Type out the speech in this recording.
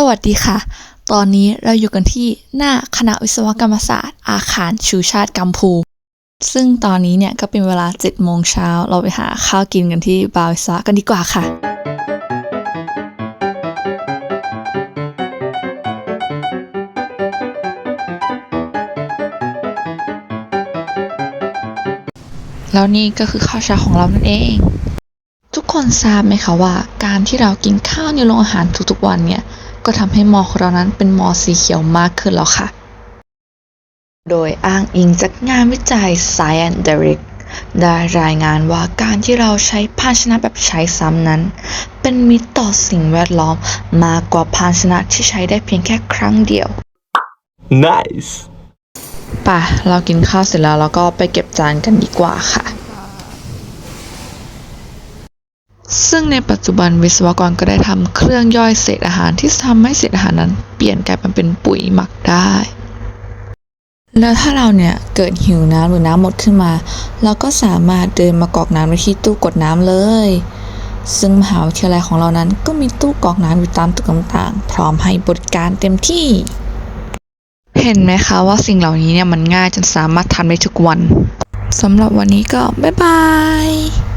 สวัสดีค่ะ ตอนนี้เราอยู่กันที่หน้าคณะวิศวกรรมศาสตร์ อาคารชูชาติกัมพู ซึ่งตอนนี้เนี่ยก็เป็นเวลา7โมงเช้า เราไปหาข้าวกินกันที่บาร์วิศวะกันดีกว่าค่ะ แล้วนี่ก็คือข้าวเช้าของเรานั่นเอง ทุกคนทราบไหมคะว่า การที่เรากินข้าวในโรงอาหารทุกๆวันเนี่ย ก็ทำให้มอของเรานั้นเป็นมอสีเขียวมากขึ้นแล้วค่ะ โดยอ้างอิงจากงานวิจัย Science Direct ได้รายงานว่าการที่เราใช้ภาชนะแบบใช้ซ้ำนั้น เป็นมิตรต่อสิ่งแวดล้อมมากกว่าภาชนะที่ใช้ได้เพียงแค่ครั้งเดียว Nice. ป่ะ เรากินข้าวเสร็จแล้วเราก็ไปเก็บจานกันดีกว่าค่ะ ซึ่งในปัจจุบันวิศวกรก็ได้ทำเครื่องย่อยเศษอาหารที่ทำให้เศษอาหารนั้นเปลี่ยนกลายมาเป็นปุ๋ยหมักได้ แล้วถ้าเราเนี่ยเกิดหิวน้ำหรือน้ำหมดขึ้นมา เราก็สามารถเดินมากรอกน้ำในที่ตู้กดน้ำเลย ซึ่งมหาวิทยาลัยของเรานั้นก็มีตู้กรอกน้ำอยู่ตามตึกต่างๆ พร้อมให้บริการเต็มที่ เห็นไหมคะว่าสิ่งเหล่านี้เนี่ยมันง่ายจนสามารถทำได้ทุกวันสำหรับวันนี้ก็บ๊ายบาย